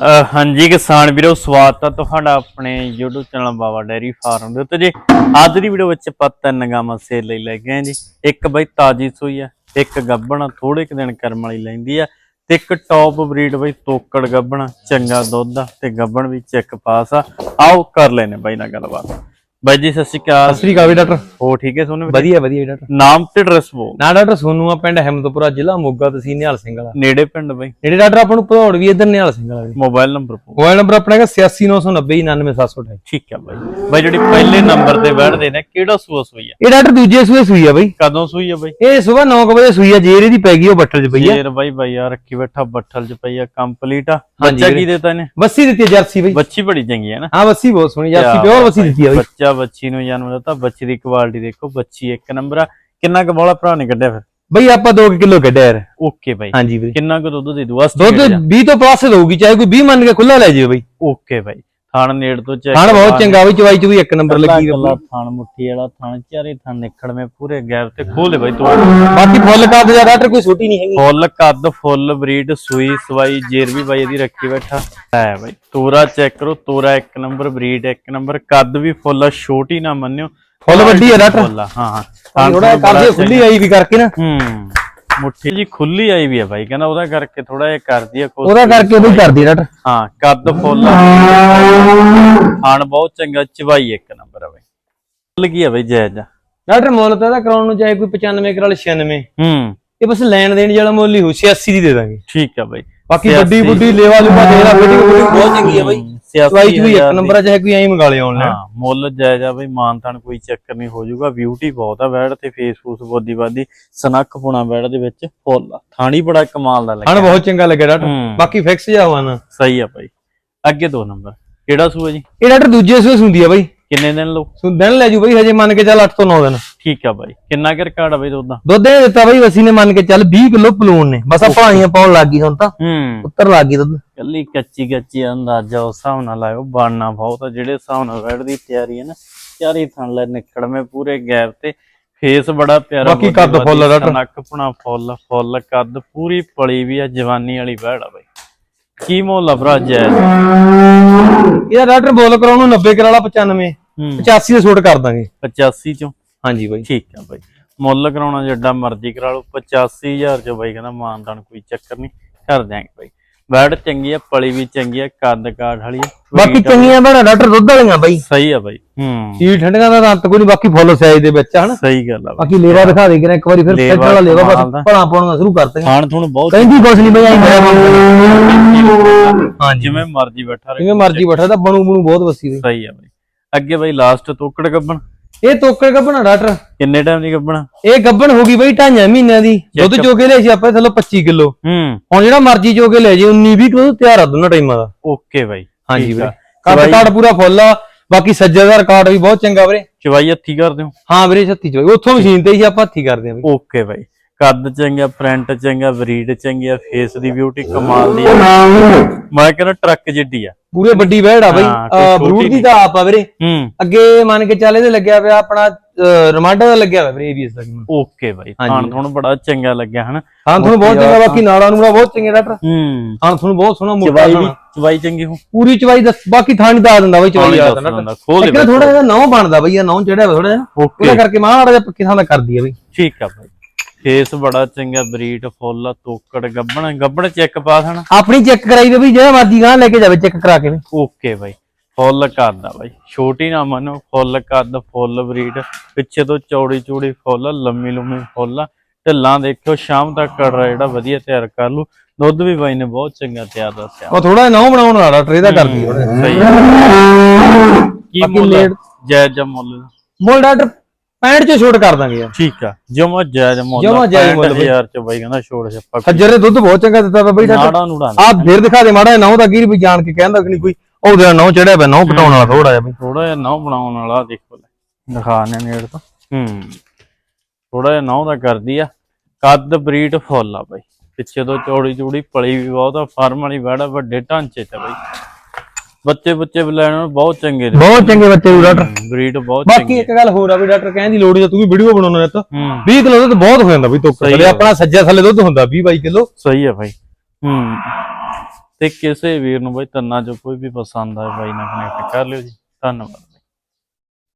ਅਹ ਹਾਂਜੀ ਕਿਸਾਨ ਵੀਰੋ, ਸਵਾਗਤ ਹੈ ਤੁਹਾਡਾ ਆਪਣੇ YouTube channel Baba dairy farm ਦੇ ਉੱਤੇ ਜੀ। ਅੱਜ ਦੀ ਵੀਡੀਓ ਵਿੱਚ ਆਪਾਂ ਤਿੰਨ ਗਾਵਾਂ ਸੇਲ ਲਈ ਲੈ ਗਏ ਜੀ। ਇੱਕ ਬਈ ਤਾਜੀ ਸੂਈ ਆ, ਇੱਕ ਗੱਬਣ ਥੋੜੇ ਕੁ ਦਿਨ ਕਰਮ ਵਾਲੀ ਲੈਂਦੀ ਆ ਤੇ ਇੱਕ ਟੌਪ ਬਰੀਡ ਬਈ ਤੋਕੜ ਗੱਬਣ ਚੰਗਾ ਦੁੱਧ ਆ ਤੇ ਗੱਬਣ ਵੀ ਚੈੱਕ ਪਾਸ ਆ। ਆਓ ਕਰ ਲੈਨੇ ਬਾਈ ਨਾਲ ਗੱਲਬਾਤ। ਬਾਈ ਜੀ ਸਤਿ ਸ਼੍ਰੀ ਅਕਾਲ। ਸਤਿ ਸ੍ਰੀ ਅਕਾਲ ਵੀ ਡਾਕਟਰ। ਹੋ ਠੀਕ ਹੈ ਸੋਨੂੰ ਵਧੀਆ ਵਧੀਆ ਡਾਕਟਰ। ਨਾਮ ਤੇ ਐਡਰੈਸ ਬੋਲ ਨਾ ਡਾਕਟਰ ਸੋਨੂ ਆ ਪਿੰਡ ਹਿੰਮਤਪੁਰਾ ਜ਼ਿਲ੍ਹਾ ਮੋਗਾ ਤਹਿਸੀਲ ਨਿਹਾਲ ਸਿੰਘ ਵਾਲਾ। ਨੇੜੇ ਪਿੰਡ ਬਈ। ਜਿਹੜੇ ਡਾਕਟਰ ਆਪਾਂ ਨੂੰ ਭਦੌੜ ਵੀ ਇਧਰ ਨਿਹਾਲ ਸਿੰਘ ਵਾਲਾ ਮੋਬਾਈਲ ਨੰਬਰ ਮੋਬਾਈਲ ਨੰਬਰ ਆਪਣਾ ਹੈਗਾ 8699099728 ਠੀਕ ਹੈ ਬਾਈ। ਬਾਈ ਜਿਹੜੀ ਪਹਿਲੇ ਨੰਬਰ ਤੇ ਬੈਠਦੇ ਨੇ ਕਿਹੜਾ ਸੂਆ ਸੂਈ ਆ? ਇਹ ਡਾਕਟਰ ਦੂਜੇ ਸੂਏ ਸੂਈ ਆ ਬਈ। ਕਦੋਂ ਸੂਈ ਆ ਬਾਈ? ਇਹ ਸਵੇਰ 9 ਵਜੇ ਸੂਈ ਆ ਜੇਰ ਇਹਦੀ ਪੈ ਗਈ ਉਹ ਬੱਟਲ 'ਚ ਪਈ ਆ। ਸ਼ੇਰ ਬਾਈ ਬਾਈ ਆ ਰੱਖੀ ਬੈਠਾ ਬੱਠਲ ਚ ਪਈ ਆ ਕੰਪਲੀਟ ਆ। ਬੱਚਾ। ਕੀ ਦੇਤਾ ਇਹਨੇ? ਬੱਸੀ ਦਿੱਤੀ ਜਰਸੀ ਬਈ। ਬੱਚੀ ਬੜੀ ਚੰਗੀ ਹੈ ਨਾ। ਹਾਂ ਬੱਸੀ ਬਹੁਤ ਸੋਹਣੀ ਜਰਸੀ ਪਿਓਰ ਬੱਸੀ ਦਿੱਤੀ ਆ ਬਈ। ਬੱਚਾ ਬੱਚੀ ਨੂੰ ਜਨਮ ਦਿੱਤਾ ਬੱਚੀ ਦੀ ਕੁਆਲਿਟੀ ਦੇਖੋ ਬੱਚੀ ਇੱਕ ਨੰਬਰ ਆ। ਕਿੰਨਾ ਕੁ ਬੋਲਾ ਭਰਾ ਨੇ ਕੱਢਿਆ ਫਿਰ? ਬਈ ਆਪਾਂ 2 ਕਿਲੋ ਕੱਢਿਆ ਯਾਰ। ਓਕੇ ਬਾਈ ਹਾਂਜੀ ਵੀਰੇ। ਕਿੰਨਾ ਕੁ ਦੁੱਧ ਦੇ ਦੂ? ਦੁੱਧ 20 ਤੋਂ ਪਲੱਸ ਦਊਗੀ ਚਾਹੇ ਕੋਈ 20 ਮੰਨ ਕੇ ਖੁੱਲਾ ਲੈ ਜਾਵੇ ਬਈ। ਓਕੇ ਬਾਈ ਥਣ ਨੇੜ ਤੋਂ ਚੈੱਕ ਖਾਣ ਬਹੁਤ ਚੰਗਾ ਬਈ ਚਵਾਈ ਚ ਵੀ ਇੱਕ ਨੰਬਰ ਲੱਗੀ ਹੋਈ ਆ। ਥਣ ਮੁੱਠੀ ਵਾਲਾ ਥਣ ਚਾਰੇ ਥਣ ਨਿਕੜਵੇਂ ਪੂਰੇ ਗੈਪ ਤੇ ਖੋਲੇ ਬਾਈ ਤੂੰ ਬਾਕੀ ਫੁੱਲ ਕੱਦ ਜਾਂ ਡਾਕਟਰ ਕੋਈ ਛੋਟੀ ਨਹੀਂ ਹੈਗੀ। ਫੁੱਲ ਕੱਦ ਫੁੱਲ ਬਰੀਡ ਸੂਈ ਸਵਾਈ ਜੇਰ ਵੀ ਬਾਈ ਇਹਦੀ ਰੱਖੀ ਬੈਠਾ। ਹੈ ਬਾਈ ਤੋਰਾ ਚੈੱਕ ਕਰੋ ਤੋਰਾ ਇੱਕ ਨੰਬਰ ਬਰੀਡ ਇੱਕ ਨੰਬਰ ਕੱਦ ਵੀ ਫੁੱਲ ਛੋਟੀ ਨਾ ਮੰਨਿਓ। ਫੁੱਲ ਵੱਡੀ ਆ ਡਾਕਟਰ। ਫੁੱਲ ਆ, ਹਾਂ ਹਾਂ। ਥਣ ਥੋੜਾ ਥੁਣ ਕਰਦੇ ਖੁੱਲੀ ਆਈ ਵੀ ਕਰਕੇ ਨਾ। ਹੂੰ। ਮੁੱਠੀ ਜੀ ਖੁੱਲੀ ਆਈ ਵੀ ਆ ਬਾਈ ਕਹਿੰਦਾ ਉਹਦਾ ਕਰਕੇ ਥੋੜਾ ਜਿਹਾ ਕਰਦੀ ਆ ਕੋਸ਼ਿਸ਼। ਉਹਦਾ ਕਰਕੇ ਬਈ ਕਰਦੀ ਡਾਕਟਰ ਹਾਂ ਕੱਦ ਫੁੱਲ ਖਾਣ ਬਹੁਤ ਚੰਗਾ ਚਵਾਈ ਇੱਕ ਨੰਬਰ ਆ ਬਾਈ। ਫੁੱਲ ਕੀ ਆ ਬਾਈ ਜਾਇਜ਼ ਆ। ਡਾਕਟਰ ਮੁੱਲ ਤਾਂ ਇਹਦਾ ਕਰਾਉਣ ਨੂੰ ਚਾਹੇ ਕੋਈ 95 ਕਰਾ ਲੇ 96 ਹੂੰ। ਇਹ ਬਸ ਲੈਣ ਦੇਣ ਵਾਲਾ ਮੁੱਲ ਹੀ ਹੋ 86 ਦੀ ਦੇ ਦਾਂਗੇ। ਠੀਕ ਆ ਬਾਈ। ਬਾਕੀ ਵੱਡੀ ਬੁੱਢੀ ਲੇਵਾ ਲੂਪਾ ਦੇ ਲਾ ਬੇਟੀ ਬੁੱਢੀ ਬਹੁਤ ਚੰਗੀ ਆ ਬਾਈ। ਚ ਵੀ ਇੱਕ ਨੰਬਰ ਆ ਚਾਹੇ ਕੋਈ ਐਂ ਮੰਗਾ ਲਿਆ ਆਨਲਾਈਨ ਹਾਂ ਮੁੱਲ ਜਾਇਜ਼ ਆ ਬਈ ਮਾਨਤਾਨ ਕੋਈ ਚੱਕਰ ਨਹੀਂ ਹੋ ਜਾਊਗਾ। ਬਿਊਟੀ ਬਹੁਤ ਆ ਬੈੜ ਤੇ ਫੇਸ ਫੂਸ ਬੋਦੀ ਬਾਦੀ ਸਨੱਖ ਪੁਣਾ ਬੈੜ ਦੇ ਵਿੱਚ ਫੁੱਲ ਥਾਣੀ ਬੜਾ ਕਮਾਲ ਦਾ ਹਣ ਲੱਗਿਆ ਬਹੁਤ ਚੰਗਾ ਲੱਗਿਆ ਹੂੰ। ਬਾਕੀ ਫਿਕਸ ਜਾ ਨਾ। ਸਹੀ ਆ ਬਾਈ। ਅੱਗੇ ਦੋ ਨੰਬਰ। ਕਿਹੜਾ ਸੂਆ ਜੀ? ਇਹ ਡਾਕਟਰ ਦੂਜੇ ਸੂਏ ਹੁੰਦੀ ਆ ਬਾਈ। ਕਿੰਨੇ ਦਿਨ ਲਓ ਸੋ ਦਿਨ ਲੈ ਜੂ ਬਾਈ ਹਜੇ ਮੰਨ ਕੇ ਚੱਲ 8 ਤੋਂ 9 ਦਿਨ। ਠੀਕ ਆ ਬਾਈ। ਕਿੰਨਾ ਕਿ ਰਿਕਾਰਡ ਆ ਬਾਈ ਦੁੱਧ ਦਾ? ਦੁੱਧ ਇਹ ਦਿੱਤਾ ਬਾਈ ਵਸੀ ਨੇ ਮੰਨ ਕੇ ਚੱਲ 20 ਕਿਲੋ ਪਲੂਨ ਨੇ। ਬਸ ਆ ਪਾਣੀਆਂ ਪਾਉਣ ਲੱਗ ਗਈ ਹੁਣ ਤਾਂ। ਹੂੰ। ਉੱਤਰ ਲੱਗ ਗਈ ਦੁੱਧ। ਕੱਲੀ ਕੱਚੀ ਕੱਚੀ ਅੰਦਾਜ਼ਾ ਉਸ ਹਿਸਾਬ ਨਾਲ ਲਾਇਓ ਬਾਣਾ ਬਹੁਤ ਆ ਜਿਹੜੇ ਹਿਸਾਬ ਨਾਲ ਬੈੜ ਦੀ ਤਿਆਰੀ ਹੈ ਨਾ ਚਾਰੀ ਥਣ ਲੈ ਨਿਕੜਵੇਂ ਪੂਰੇ ਗੈਪ ਤੇ। ਫੇਸ ਬੜਾ ਪਿਆਰਾ ਬਾਕੀ ਕੱਦ ਫੁੱਲ ਡਾਕਟਰ। ਨੱਕ ਪੁਣਾ ਫੁੱਲ ਫੁੱਲ ਕੱਦ ਪੂਰੀ ਪਲੀ ਵੀ ਆ ਜਵਾਨੀ ਵਾਲੀ ਬੈੜ ਆ ਬਾਈ। ਕੀ ਮੁੱਲ ਭਰਾ ਜੈਜ਼ ਇਹਦਾ ਡਾਕਟਰ ਬੋਲ ਕਰਾਉਣ ਨੂੰ 90 ਕਰਾ ਲਾ 95 ਹੂੰ 85 ਦੇ ਛੋਟ ਕਰ ਦਾਂਗੇ। 85 ਚੋਂ? ਹਾਂਜੀ ਬਾਈ। ਠੀਕ ਆ ਬਾਈ। ਮੁੱਲ ਕਰਾਉਣਾ ਜਿੱਡਾ ਮਰਜ਼ੀ ਕਰਾ ਲਓ। 85000 ਚ ਬਾਈ ਕਹਿੰਦਾ ਮਾਨਦਾਨ ਕੋਈ ਚੱਕਰ ਨਹੀਂ। ਕਰ ਦਿਆਂਗੇ ਬਾਈ। ਬੈੜ ਚੰਗੀ ਆ ਪਲੀ ਵੀ ਚੰਗੀ ਆ ਕੱਦ ਕਾਠ ਵਾਲੀ ਆ। ਬਾਕੀ ਚੰਗੀਆਂ ਬੜਾ ਡਾਕਟਰ ਦੁੱਧ ਵਾਲੀਆਂ ਬਾਈ। ਸਹੀ ਆ ਬਾਈ। ਹੂੰ। ਕੀ ਠੰਡੀਆਂ ਦਾ ਰੰਤ ਕੋਈ ਨਹੀਂ ਬਾਕੀ ਫੁੱਲ ਸਾਈਜ਼ ਦੇ ਵਿੱਚ ਹਨਾ। ਸਹੀ ਗੱਲ ਆ। ਬਾਕੀ ਲੇਵਾ ਦਿਖਾ ਦੇ ਕਿਰਾ ਇੱਕ ਵਾਰੀ ਫਿਰ ਫਿੱਟ ਵਾਲਾ ਲੇਵਾ। ਬਸ ਭਲਾ ਪਾਉਣਾ ਸ਼ੁਰੂ ਕਰਤੇ। ਖਾਣ ਥੁਣ ਬਹੁਤ ਕਹਿੰਦੀ ਕੁਛ ਨਹੀਂ ਬਈ ਆਈ ਹਾਂਜੀ। ਜਿਵੇਂ ਮਰਜ਼ੀ ਬੈਠਾ ਰਹੇ। ਜਿਵੇਂ ਮਰਜ਼ੀ ਬੈਠਾ ਤਾਂ ਬਣੂ ਬਣੂ ਬਹੁਤ ਵਸੀ ਬਈ। ਸਹੀ ਆ ਬਾਈ। ਅੱਗੇ ਬਾਈ ਲਾਸਟ ਤੋਕੜ ਗੱਬਣ। ਇਹ ਤੋਕੜ ਗੱਬਣਾ ਡਾਕਟਰ। ਕਿੰਨੇ ਟਾਈਮ ਦੀ ਗੱਬਣ? ਇਹ ਗੱਬਣ ਹੋ ਗਈ ਬਈ ਢਾਈਆਂ ਮਹੀਨਿਆਂ ਦੀ। ਦੁੱਧ ਚੋ ਕੇ ਲਿਆ ਸੀ ਆਪਾਂ ਥੱਲੇ 25 ਕਿਲੋ। ਹੂੰ। ਹੁਣ ਜਿਹੜਾ ਮਰਜ਼ੀ ਚੋ ਕੇ ਲੈ ਜੇ 19 20 ਕਿਲੋ ਤਿਆਰ ਆ ਦੋਨਾਂ ਟਾਈਮਾਂ ਦਾ। ਓਕੇ ਬਾਈ ਹਾਂਜੀ। ਕੱਦ ਚਵਾਈ- ਕਾਰਡ ਪੂਰਾ ਫੁੱਲ ਆ। ਬਾਕੀ ਸੱਜੇ ਦਾ ਰਿਕਾਰਡ ਵੀ ਬਹੁਤ ਚੰਗਾ ਵੀਰੇ। ਚਵਾਈ ਹੱਥੀ ਕਰ ਦਿਓ। ਹਾਂ ਵੀਰੇ ਛੱਤੀ ਚੋਈ ਉੱਥੋਂ ਮਸ਼ੀਨ ਤੇ ਹੀ ਆਪਾਂ ਹੱਥੀ ਕਰਦੇ ਆ ਬਈ। ਓਕੇ ਬਾਈ। ਕੱਦ ਚੰਗਾ ਪ੍ਰਿੰਟ ਚੰਗਾ ਬਰੀਡ ਚੰਗੀ ਆ ਫੇਸ ਦੀ ਬਿਊਟੀ ਕਮਾਲ ਦੀ ਆ। ਮੈਂ ਕਹਿੰਦਾ ਟਰੱਕ ਜਿੱਡੀ ਆ। ਪੂਰੇ ਵੱਡੀ ਵਹਿੜ ਆ ਬਈ। ਹਾਂ, ਬਰੂਟ ਦੀ। ਤਾਂ ਆਪ ਆ ਵੀਰੇ। ਹੂੰ। ਅੱਗੇ ਮੰਨ ਕੇ ਚੱਲ ਇਹਦੇ ਲੱਗਿਆ ਪਿਆ ਆਪਣਾ ਰਮਾਂਡਾ ਦਾ ਲੱਗਿਆ ਹੋਇਆ ਵੀਰੇ ਏਬੀਐਸ ਦਾ ਓਕੇ ਬਾਈ। ਖਾਣ ਥੁਣ ਬੜਾ ਚੰਗਾ ਲੱਗਿਆ ਹਨਾ? ਹਾਂ ਤੁਹਾਨੂੰ ਬਹੁਤ ਚੰਗਾ ਬਾਕੀ ਨਾਲਾਂ ਨੂੰ ਬਹੁਤ ਚੰਗੇ ਡਾਕਟਰ। ਹੂੰ। ਹਾਂ ਤੁਹਾਨੂੰ ਬਹੁਤ ਸੋਹਣਾ ਮੋਟਾ ਚਵਾਈ। ਚਵਾਈ ਚੰਗੀ ਹੋ ਪੂਰੀ ਚਵਾਈ ਦੱਸ ਬਾਕੀ ਥਾਣੀ ਦਾ ਦਿੰਦਾ ਬਈ ਚਵਾਈ ਦੱਸ ਦਿੰਦਾ, ਖੋਲ ਦੇ ਥੋੜਾ ਜਿਹਾ ਨੌ ਬਣਦਾ ਬਈ ਇਹ ਨੌ ਚੜਿਆ ਥੋੜਾ ਜਿਹਾ। ਉਹਦਾ ਕਰਕੇ ਮਾੜਾ ਜਿਹਾ ਪੱਕੇ ਥਾਂ ਦਾ ਕਰਦੀ ਆ ਬਈ। ਠੀਕ ਆ ਬਾਈ। ਫੇਸ ਬੜਾ ਚੰਗਾ ਬਰੀਡ ਫੁੱਲ ਤੋਕੜ ਗੱਬਣ ਗੱਬਣ ਚੈੱਕ ਪਾਸ ਹਨਾ ਆਪਣੀ ਚੈੱਕ ਕਰਾਈ ਵੇ ਜਿਹੜਾ ਮਰਜ਼ੀ ਗਾਂ ਲੈ ਕੇ ਜਾਵੇ ਚੈੱਕ ਕਰਾ ਕੇ ਵੀ। ਓਕੇ ਬਾਈ ਫੁੱਲ ਆ ਬਾਈ ਛੋਟੀ ਨਾ ਮੰਨੋ ਫੁੱਲ ਕੱਦ ਫੁੱਲ ਬਰੀਡ ਪਿੱਛੇ ਤੋਂ ਚੌੜੀ ਚੌੜੀ ਫੁੱਲ ਲੰਮੀ ਲੰਮੀ ਫੁੱਲ ਢਿੱਲਾਂ ਦੇਖਿਓ ਸ਼ਾਮ ਤੱਕ ਕੜਰਾ ਜਿਹੜਾ ਵਧੀਆ ਤਿਆਰ ਕਰ ਲੂ ਦੁੱਧ ਵੀ ਬਾਈ ਨੇ ਬਹੁਤ ਚੰਗਾ ਤਿਆਰ ਦੱਸਿਆ ਉਹ ਥੋੜਾ ਜਿਹਾ ਨੌ ਬਣਾਉਣ ਵਾਲਾ ਡਾਕਟਰ ਇਹਦਾ ਕਰਦੀ। ਸਹੀ। ਕੀ ਬਾਕੀ ਮੁੱਲ ਦਾ? ਮੁੱਲ ਡਾਕਟਰ 65 ਚ ਛੋਟ ਕਰ ਦਾਂਗੇ ਯਾਰ। ਠੀਕ ਆ ਜਮਾ ਜਾਇਜ਼ ਮੁੱਲ ਜਮਾਂ ਜਾਇਜ਼ ਮੁੱਲ ਬਾਈ। 65000 ਚ ਬਾਈ ਕਹਿੰਦਾ ਛੋੜ ਛੱਪਾ ਖੱਜਰ ਦੇ ਦੁੱਧ ਬਹੁਤ ਚੰਗਾ ਦਿੱਤਾ ਬਈ ਡਾਕਟਰ ਨਾੜਾ ਨੂੜਾ ਆ ਫੇਰ ਦਿਖਾ ਦੇ ਮਾੜਾ ਨੌ ਦਾ ਗੀਰ ਵੀ ਜਾਣ ਕੇ ਕਹਿੰਦਾ ਕਿ ਨਹੀਂ ਕੋਈ ਉਹ ਜਿਹੜਾ ਨੌ ਚੜਿਆ ਪਿਆ ਨੌ ਪਟਾਉਣ ਵਾਲਾ ਥੋੜਾ ਜਿਹਾ ਬਈ। ਥੋੜਾ ਜਿਹਾ ਨਹੁੰ ਬਣਾਉਣ ਵਾਲਾ ਦੇਖੋ। ਲੈ ਦਿਖਾ ਨੇ ਨੇੜ ਤੋਂ। ਹੂੰ। ਥੋੜਾ ਜਿਹਾ ਨਹੁੰ ਦਾ ਕਰਦੀ ਆ। ਕੱਦ ਬਰੀਡ ਫੁੱਲ ਆ ਬਾਈ। ਪਿੱਛੇ ਤੋਂ ਚੌੜੀ ਚੌੜੀ ਪਲੀ ਵੀ ਬਹੁਤ ਆ ਫਾਰਮ ਵਾਲੀ ਬੜਾ ਵੱਡੇ ਢਾਂਚੇ ਚ ਆ ਬਾਈ। ਬੱਚੇ ਬੱਚੇ ਵੀ ਲੈਣ ਬਹੁਤ ਚੰਗੇ ਨੇ। ਬਹੁਤ ਚੰਗੇ ਬੱਚੇ ਨੂੰ ਡਾਕਟਰ। ਬਰੀਡ ਬਹੁਤ ਬਾਕੀ ਚੰਗੀ। ਇੱਕ ਗੱਲ ਹੋਰ ਆ ਵੀ ਡਾਕਟਰ ਕਹਿਣ ਦੀ ਲੋੜ ਨਹੀਂ ਤੂੰ ਵੀ ਵੀਡੀਓ ਬਣਾਉਣਾ ਤਾਂ ਹੂੰ 20 ਕਿਲੋ ਦੁੱਧ ਬਹੁਤ ਹੋ ਜਾਂਦਾ ਬਈ ਤੋਕਰ ਥੱਲੇ। ਆਪਣਾ ਸੱਜਾ ਥੱਲੇ ਦੁੱਧ ਹੁੰਦਾ 20 22 ਕਿਲੋ। ਸਹੀ ਆ ਬਾਈ ਹੂੰ ਤੇ ਕਿਸੇ ਵੀਰ ਨੂੰ ਬਈ ਤੰਨਾ ਚੋਂ ਕੋਈ ਵੀ ਪਸੰਦ ਆਏ ਬਾਈ ਨਾਲ ਕਨੈਕਟ ਕਰ ਲਿਓ ਜੀ। ਧੰਨਵਾਦ।